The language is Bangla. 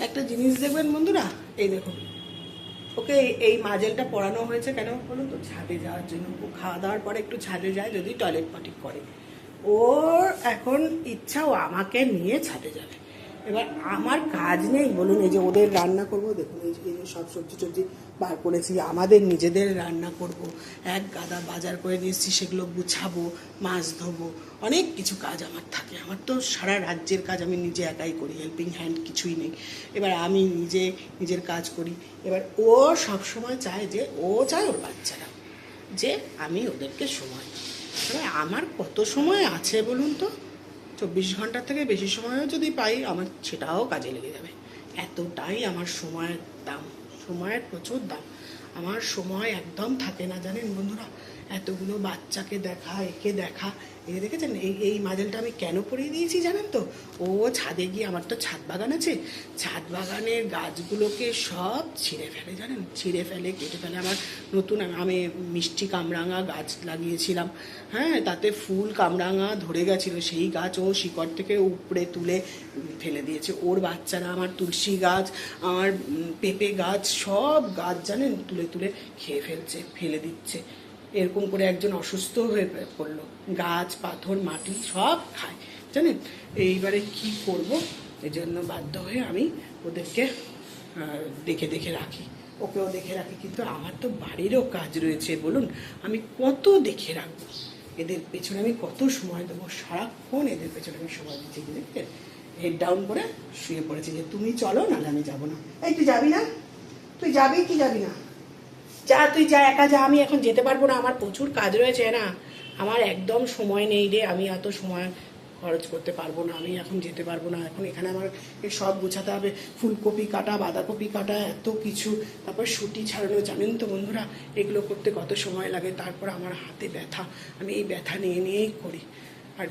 একটা জিনিস দেখবেন বন্ধুরা, এই দেখুন। ওকে, এই- মাজেলটা পরানো হয়েছে কেন? বলুন তো, ছাদে যাওয়ার জন্য। ও খাওয়া দাওয়ার পরে একটু ছাদে যায়, যদি টয়লেট পাটি করে। ওর এখন ইচ্ছা, ও আমাকে নিয়ে ছাদে যাবে। এবার আমার কাজ নেই, বলুন, এই যে ওদের রান্না করব, দেখুন, এই যে সব সবজি টবজি বার করেছি, আমাদের নিজেদের রান্না করব, এক গাদা বাজার করে নিয়ে সেগুলো গুছাবো, মাছ ধোবো, অনেক কিছু কাজ আমার থাকে, আমার তো সারা রাজ্যের কাজ আমি নিজে একাই করি হেল্পিং হ্যান্ড কিছুই নেই, এবার আমি নিজে নিজের কাজ করি, এবার ও সব সময় চায় যে, ও চায় ওর বাচ্চারা, যে আমি ওদেরকে সময়। মানে আমার কত সময় আছে বলুন তো চব্বিশ ঘণ্টার থেকে বেশি সময়ও যদি পাই, আমার সেটাও কাজে লেগে যাবে। এতটাই আমার সময়ের দাম, সময়ের প্রচুর দাম। আমার সময় একদম থাকে না, জানেন বন্ধুরা? এতগুলো বাচ্চাকে দেখা, একে দেখা। এই দেখেছেন, এই এই মাজেলটা আমি কেন পরিয়ে দিয়েছি জানেন তো? ও ছাদে গিয়ে আমার তো ছাদ বাগান আছে। ছাদ বাগানের গাছগুলোকে সব ছিঁড়ে ফেলে, জানেন? ছিঁড়ে ফেলে, কেটে ফেলে আমার নতুন আমি মিষ্টি কামরাঙা গাছ লাগিয়েছিলাম। হ্যাঁ তাতে ফুল কামরাঙা ধরে গেছিল। সেই গাছ ও শিকড় থেকে উপড়ে তুলে ফেলে দিয়েছে। ওর বাচ্চারা, আমার তুলসী গাছ, আমার পেঁপে গাছ, সব গাছ, জানেন? তুলে তুলে খেয়ে ফেলছে, ফেলে দিচ্ছে। এরকম করে একজন অসুস্থ হয়ে পড়ল। গাছ, পাথর, মাটি সব খায়। জানেন? এইবারে কি করব? এই জন্য বাধ্য হয়ে আমি ওদেরকে দেখে দেখে রাখি। ওকেও দেখে রাখি। কিন্তু আমার তো বাড়িরও কাজ রয়েছে, বলুন। আমি কত দেখে রাখব? এদের পেছনে আমি কত সময় দেবো? সারাক্ষণ এদের পেছনে আমি সময় দিচ্ছি। কি দেখতে হেড ডাউন করে শুয়ে পড়েছি যে, তুমি চলো, নাহলে আমি যাব না। এই, তুই যাবি না? তুই যাবি কি যাবি না? যা, তুই যা, একা যা, আমি এখন যেতে পারব না। আমার প্রচুর কাজ রয়েছে, না? আমার একদম সময় নেই রে, আমি এত সময় খরচ করতে পারব না, আমি এখন যেতে পারব না। এখন এখানে আমার সব গোছাতে হবে। ফুলকপি কাটা, বাঁধাকপি কাটা, এত কিছু। তারপর সুটি ছাড়ানো, জানেন তো বন্ধুরা? এগুলো করতে কত সময় লাগে। তারপর আমার হাতে ব্যথা। আমি এই ব্যথা নিয়ে নিয়েই করি।